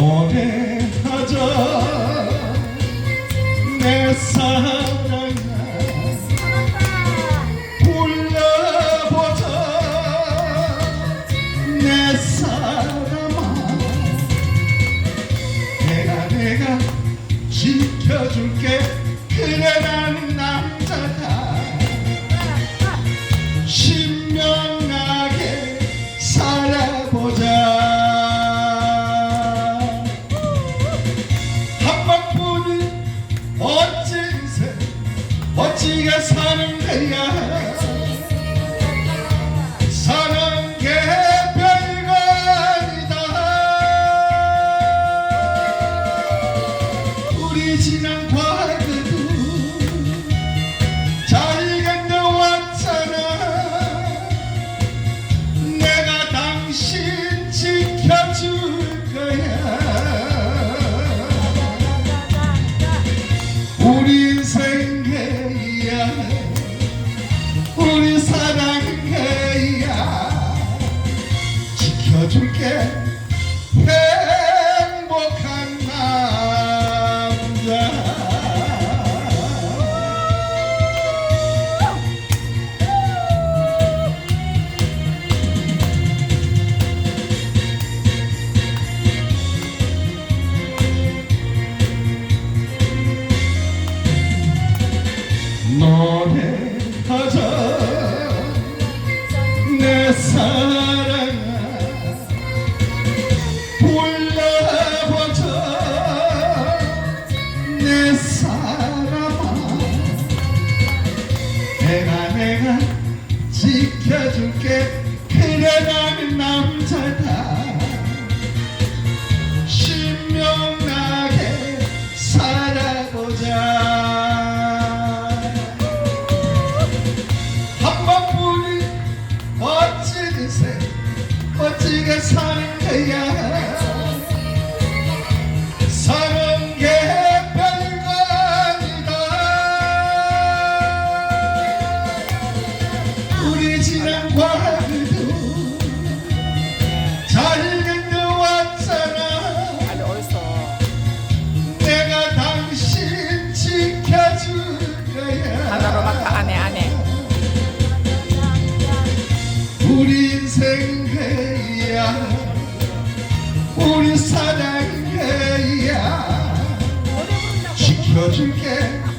노래 지난 과거도 잘 견뎌왔잖아. 내가 당신 지켜줄 거야. 우리 인생 해야. 우리 사랑 해야. 지켜줄게 노래하자. 내 사랑아 불러보자. 내 사랑아 내가 내가 지켜줄게. 그래 나는 남자다 사 사랑 해야. 지켜줄게